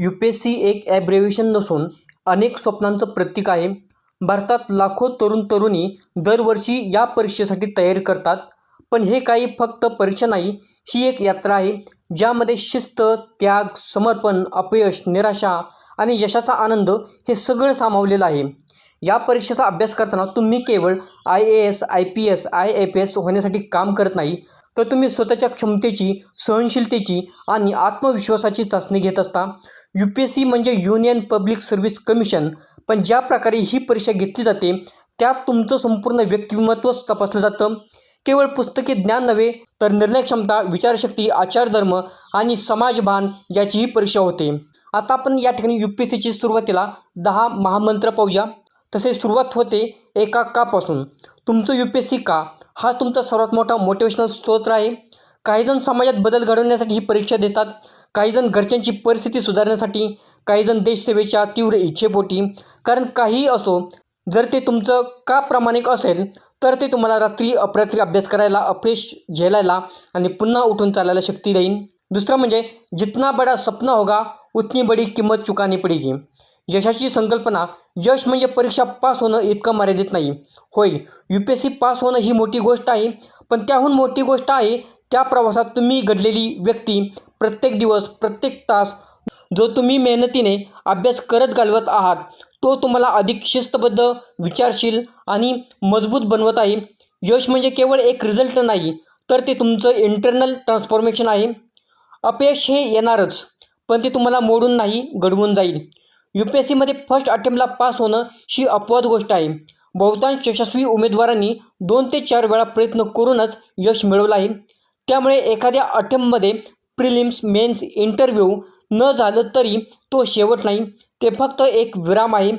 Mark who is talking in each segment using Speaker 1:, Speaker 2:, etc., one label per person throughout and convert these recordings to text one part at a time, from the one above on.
Speaker 1: You P S C एक ॲब्रेव्हिएशन नसून अनेक स्वप्नांचं प्रतीक आहे. भारतात लाखो तरुण तरुणी दरवर्षी या परीक्षेसाठी तयारी करतात. पण हे काही फक्त परीक्षा नाही ही एक यात्रा आहे ज्यामध्ये शिस्त त्याग समर्पण अपयश निराशा आणि यशाचा आनंद हे सगळं सामावलेलं आहे. या परीक्षेचा अभ्यास करताना तुम्ही केवळ I A S I P S I F S होण्यासाठी काम करत नाही तर तुम्ही स्वतःच्या क्षमतेची सहनशीलतेची आणि आत्मविश्वासाची चाचणी घेत असता. यू पी एस सी म्हणजे युनियन पब्लिक सर्व्हिस कमिशन पण ज्या प्रकारे ही परीक्षा घेतली जाते त्यात तुमचं संपूर्ण व्यक्तिमत्वच तपासलं जातं. केवळ पुस्तके ज्ञान नव्हे तर निर्णय क्षमता विचारशक्ती आचारधर्म आणि समाजभान याचीही परीक्षा होते. आता आपण या ठिकाणी यू पी एस सीची सुरुवातीला दहा महामंत्र पाहूया. तसे सुरुवात होते एका कापासून. तुमचं यू पी एस सी का? हा तुमचा सर्वात मोठा मोटिवेशनल स्तोत्र आहे. काहीजण समाजात बदल घडवण्यासाठी ही परीक्षा देतात. काहीजण घरच्यांची परिस्थिती सुधारण्यासाठी. काहीजण देशसेवेच्या तीव्र इच्छेपोटी. कारण काहीही असो जर ते तुमचं का प्रामाणिक असेल तर ते तुम्हाला रात्री अपरात्री अभ्यास करायला अपयश झेलायला आणि पुन्हा उठून चालायला शक्ती देईन. दुसरं म्हणजे जितना बडा सपना होगा उतनी बडी किंमत चुकानी पडेगी. यशाची संकल्पना यश म्हणजे परीक्षा पास होणं इतकं मर्यादित नाही. होय U P S C pass होणं ही मोठी गोष्ट आहे पण त्याहून मोठी गोष्ट आहे त्या प्रवासात तुम्ही घडलेली व्यक्ती प्रत्येक दिवस प्रत्येक तास जो तुम्ही मेहनतीने अभ्यास करत घालवत आहात तो तुम्हाला अधिक शिस्तबद्ध विचारशील आणि मजबूत बनवत आहे. यश म्हणजे केवळ एक रिझल्ट नाही तर ते तुमचं इंटरनल ट्रान्सफॉर्मेशन आहे. अपयश हे येणारच पण ते तुम्हाला मोडून नाही घडवून जाईल. यू पी एस सीमध्ये फर्स्ट अटेम्प्टला पास होणं ही अपवाद गोष्ट आहे. बहुतांश यशस्वी उमेदवारांनी दोन ते चार वेळा प्रयत्न करूनच यश मिळवलं आहे. त्यामुळे एखाद्या अटेम्प्टमध्ये प्रिलिम्स मेन्स इंटरव्ह्यू न झालं तरी तो शेवट नाही. ते फक्त एक विराम आहे.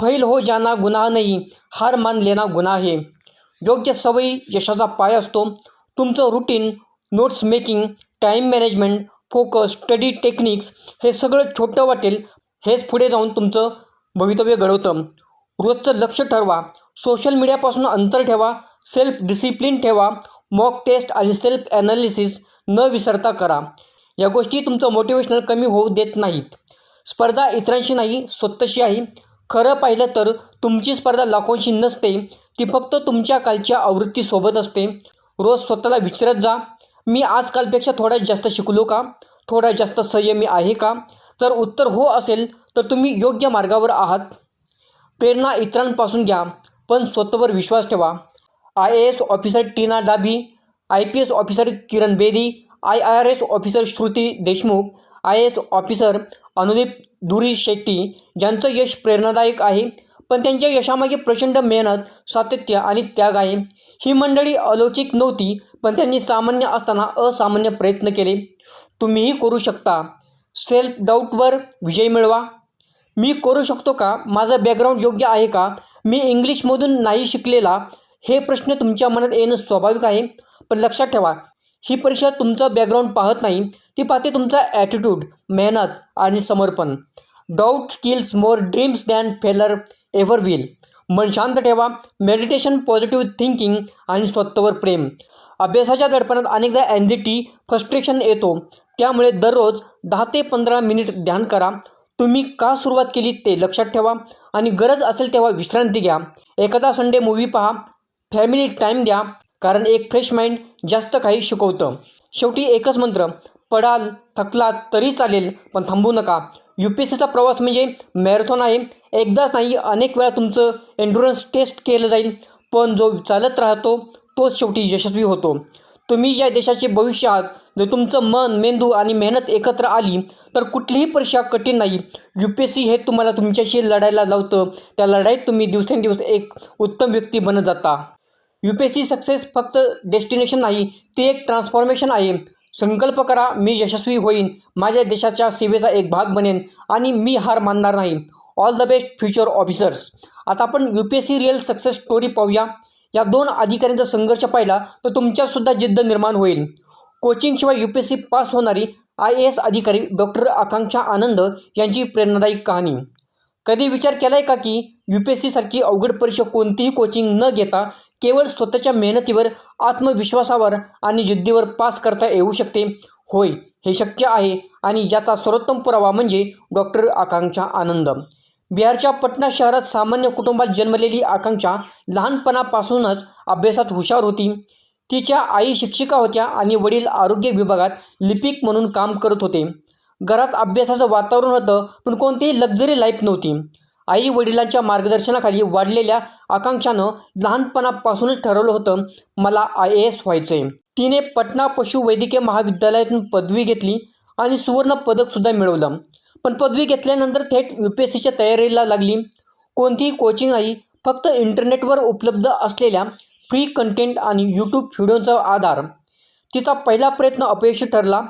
Speaker 1: फैल हो जाना गुन्हा नाही हार मान लेना गुन्हा आहे. योग्य सवयी यशाचा पाय असतो. तुमचं routine notes making time management focus study techniques हे सगळं छोटं वाटेल हेच पुढे जाऊन तुमचं भवितव्य घडवतं. रोजचं लक्ष ठरवा. सोशल मीडियापासून अंतर ठेवा. सेल्फ डिसिप्लिन ठेवा. मॉक टेस्ट आणि सेल्फ ॲनालिसिस न विसरता करा. या गोष्टी तुमचं मोटिवेशनल कमी होऊ देत नाहीत. स्पर्धा इतरांशी नाही स्वतःशी आहे. खरं पाहिलं तर तुमची स्पर्धा लाखोंशी नसते. ती फक्त तुमच्या कालच्या आवृत्तीसोबत असते. रोज स्वतःला विचारत जा. मी आजकालपेक्षा थोडा जास्त शिकलो का? थोडा जास्त संयमी आहे का? जर उत्तर हो असेल तर तुम्ही योग्य मार्गावर आहात. प्रेरणा इतरांपासून घ्या पण स्वतःवर विश्वास ठेवा. I A S officer Tina Dabi I P S officer Kiran Bedi I R S officer Shruti Deshmukh I S officer Anudeep Durishetty यांचं यश प्रेरणादायक आहे. पण त्यांच्या यशामागे प्रचंड मेहनत सातत्य आणि त्याग आहे. ही मंडळी अलौकिक नव्हती पण त्यांनी सामान्य असताना असामान्य प्रयत्न केले. तुम्हीही करू शकता. सेल्फ डाऊटवर विजय मिळवा. मी करू शकतो का? माझं बॅकग्राऊंड योग्य आहे का? मी इंग्लिशमधून नाही शिकलेला. हे प्रश्न तुमच्या मनात येणं स्वाभाविक आहे. पण लक्षात ठेवा ही परीक्षा तुमचं बॅकग्राऊंड पाहत नाही. ती पाहते तुमचा ॲटिट्यूड मेहनत आणि समर्पण. Doubt skills more dreams than failure ever will मन शांत ठेवा. मेडिटेशन पॉझिटिव्ह थिंकिंग आणि स्वतःवर प्रेम. अभ्यासाच्या दडपणात अनेकदा अँझिटी फ्रस्ट्रेशन येतो. त्यामुळे दररोज दहा ते पंधरा मिनिट ध्यान करा. तुम्ही का सुरुवात केली ते लक्षात ठेवा आणि गरज असेल तेव्हा विश्रांती घ्या. एखादा संडे मूवी पहा. फॅमिली टाईम द्या कारण एक फ्रेश माइंड जास्त काही शिकवतं. शेवटी एकच मंत्र पडाल थकलात तरी चालेल पण थांबू नका. यू पी एस सीचा प्रवास म्हणजे मॅरेथॉन आहे. एकदाच नाही अनेक वेळा तुमचं एन्डुरन्स टेस्ट केलं जाईल. पण जो चालत राहतो तोच शेवटी यशस्वी होतो. तुम्ही या देशाचे भविष्य आहात. जर तुमचं मन मेंदू आणि मेहनत एकत्र आली तर कुठलीही परीक्षा कठीण नाही. यू पी एस सी हे तुम्हाला तुमच्याशी लढायला लावतं. त्या लढाईत तुम्ही दिवसेंदिवस एक उत्तम व्यक्ती बनत जाता. U P S C success फक्त डेस्टिनेशन नाही ते एक ट्रान्सफॉर्मेशन आहे. संकल्प करा मी यशस्वी होईन. माझ्या देशाच्या सेवेचा एक भाग बनेन आणि मी हार मानणार नाही. All the best future officers. आता आपण U P S C real success story पाहूया. या दोन अधिकाऱ्यांचा संघर्ष पाहिला तर तुमच्यातसुद्धा जिद्द निर्माण होईल. कोचिंगशिवाय U P S C pass होणारी आय ए एस अधिकारी डॉक्टर आकांक्षा आनंद यांची प्रेरणादायी कहाणी. कधी विचार केला आहे का की यू पी एस सीसारखी अवघड परीक्षा कोणतीही कोचिंग न घेता केवळ स्वतःच्या मेहनतीवर आत्मविश्वासावर आणि जिद्दीवर पास करता येऊ शकते? होय हे शक्य आहे. आणि याचा सर्वोत्तम पुरावा म्हणजे डॉक्टर आकांक्षा आनंद. बिहारच्या पटना शहरात सामान्य कुटुंबात जन्मलेली आकांक्षा लहानपणापासूनच अभ्यासात हुशार होती. तिच्या आई शिक्षिका होत्या आणि वडील आरोग्य विभागात लिपिक म्हणून काम करत होते. घरात अभ्यासाचं वातावरण होतं पण कोणतीही लक्झरी लाईफ नव्हती. आई वडिलांच्या मार्गदर्शनाखाली वाढलेल्या आकांक्षानं लहानपणापासूनच ठरवलं होतं मला आय ए एस व्हायचं आहे तिने पटना पशुवैद्यकीय महाविद्यालयातून पदवी घेतली आणि सुवर्ण पदकसुद्धा मिळवलं. पण पदवी घेतल्यानंतर थेट यू पी एस सीच्या तयारीला लागली. कोणतीही कोचिंग नाही फक्त इंटरनेटवर उपलब्ध असलेल्या फ्री कंटेंट आणि यूट्यूब व्हिडिओचा आधार. तिचा पहिला प्रयत्न अपयशी ठरला.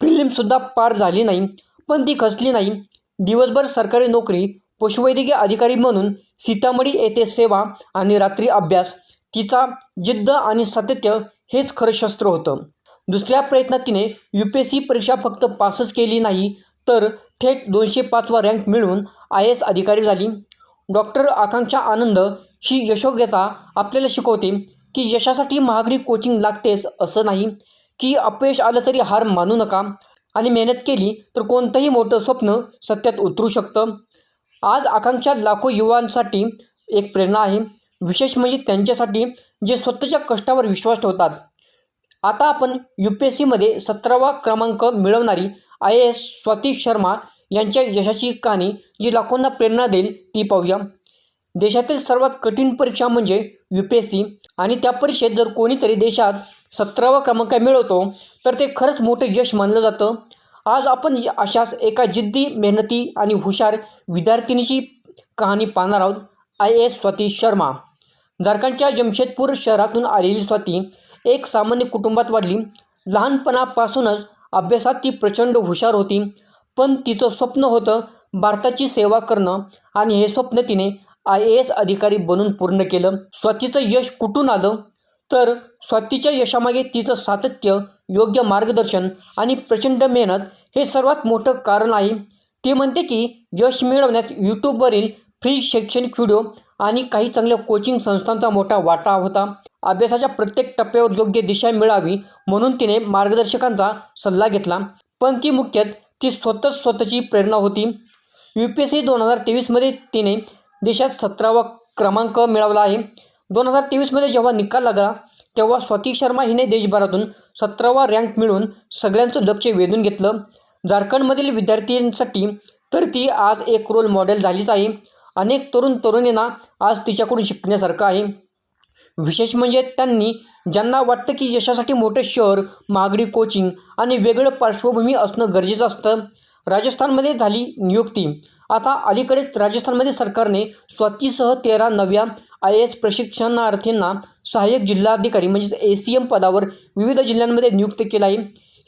Speaker 1: प्रिलिमसुद्धा पार झाली नाही पण ती खचली नाही. दिवसभर सरकारी नोकरी पशुवैद्यकीय अधिकारी म्हणून सीतामढी येथे सेवा आणि रात्री अभ्यास तिचा जिद्द आणि सातत्य हेच खरं शस्त्र होतं. दुसऱ्या प्रयत्नात तिने यू पी एस सी परीक्षा फक्त पासच केली नाही तर थेट दोनशे पाचवा रँक मिळवून आय एस अधिकारी झाली. डॉक्टर आकांक्षा आनंद ही यशोग्यता आपल्याला शिकवते की यशासाठी महागडी कोचिंग लागतेच असं नाही. की अपयश आलं तरी हार मानू नका आणि मेहनत केली तर कोणतंही मोठं स्वप्न सत्यात उतरू शकतं. आज आकांक्षा लाखो युवांसाठी एक प्रेरणा आहे. विशेष म्हणजे त्यांच्यासाठी जे स्वतःच्या कष्टावर विश्वास ठेवतात. आता आपण यू पी एस सीमध्ये सतरावा क्रमांक मिळवणारी I A S Swati Sharma यांच्या यशाची कहाणी जी लाखोंना प्रेरणा देईल ती पाहूया. देशातील सर्वात कठीण परीक्षा म्हणजे यू पी एस सी आणि त्या परीक्षेत जर कोणीतरी देशात सतरावा क्रमांक मिळवतो तर ते खरंच मोठं यश मानलं जातं. आज आपण अशाच एका जिद्दी मेहनती आणि हुशार विद्यार्थिनीची कहाणी पाहणार आहोत I A S Swati Sharma. झारखंडच्या जमशेदपूर शहरातून आलेली स्वाती एक सामान्य कुटुंबात वाढली. लहानपणापासूनच अभ्यासात ती प्रचंड हुशार होती. पण तिचं स्वप्न होतं भारताची सेवा करणं आणि हे स्वप्न तिने आय ए एस अधिकारी बनून पूर्ण केलं. स्वातीचं यश कुठून आलं? तर स्वातीच्या यशामागे तिचं सातत्य योग्य मार्गदर्शन आणि प्रचंड मेहनत हे सर्वात मोठं कारण आहे. ती म्हणते की यश मिळवण्यात यूट्यूबवरील फ्री शैक्षणिक व्हिडिओ आणि काही चांगल्या कोचिंग संस्थांचा मोठा वाटा होता. अभ्यासाच्या प्रत्येक टप्प्यावर योग्य दिशा मिळावी म्हणून तिने मार्गदर्शकांचा सल्ला घेतला. पण ती मुख्यत ती स्वतःच स्वतःची प्रेरणा होती. यू पी एस सी दोन हजार तेवीसमध्ये तिने देशात सतरावा क्रमांक मिळवला आहे. दोन हजार तेवीसमध्ये जेव्हा निकाल लागला तेव्हा स्वाती शर्मा हिने देशभरातून सतरावा रँक मिळवून सगळ्यांचं लक्ष वेधून घेतलं. झारखंडमधील विद्यार्थ्यांसाठी तर ती आज एक रोल मॉडेल झालीच आहे. अनेक तरुण तरुणींना आज तिच्याकडून शिकण्यासारखं आहे. विशेष म्हणजे त्यांनी ज्यांना वाटतं की यशासाठी मोठं शहर महागडी कोचिंग आणि वेगळं पार्श्वभूमी असणं गरजेचं असतं राजस्थानमध्ये झाली नियुक्ती. आता अलीकडेच राजस्थानमध्ये सरकारने स्वातीसह तेरा नव्या आय एस प्रशिक्षणार्थींना सहाय्यक जिल्हाधिकारी म्हणजेच ए सी एम पदावर विविध जिल्ह्यांमध्ये नियुक्त केलं आहे.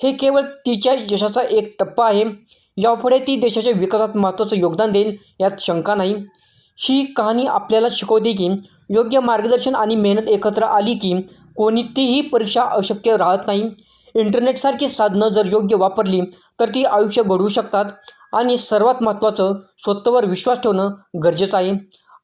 Speaker 1: हे केवळ तिच्या यशाचा एक टप्पा आहे. यापुढे ती देशाच्या विकासात महत्त्वाचं योगदान देईल यात शंका नाही. ही कहाणी आपल्याला शिकवते की योग्य मार्गदर्शन आणि मेहनत एकत्र आली की कोणतीही परीक्षा अशक्य राहत नाही. इंटरनेटसारखी साधनं जर योग्य वापरली तर ती आयुष्य घडवू शकतात. आणि सर्वात महत्त्वाचं स्वतःवर विश्वास ठेवणं गरजेचं आहे.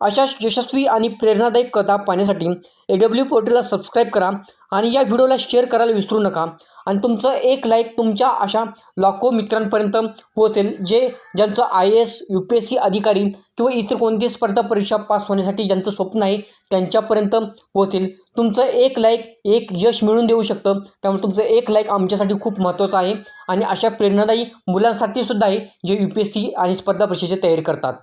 Speaker 1: अशा यशस्वी आणि प्रेरणादायक कथा पाहण्यासाठी ए डब्ल्यू पोर्टलला सबस्क्राईब करा आणि या व्हिडिओला शेअर करायला विसरू नका. आणि तुमचं एक लाईक तुमच्या अशा लाखो मित्रांपर्यंत पोहोचेल जे ज्यांचं I A S U P S C अधिकारी किंवा इतर कोणतीही स्पर्धा परीक्षा पास होण्यासाठी ज्यांचं स्वप्न आहे त्यांच्यापर्यंत पोहोचेल. तुमचं एक लाईक एक यश मिळून देऊ शकतं. त्यामुळे तुमचं एक लाईक आमच्यासाठी खूप महत्त्वाचं आहे. आणि अशा प्रेरणादायी मुलांसाठी सुद्धा आहे जे यू पी एस सी आणि स्पर्धा परीक्षेची तयारी करतात.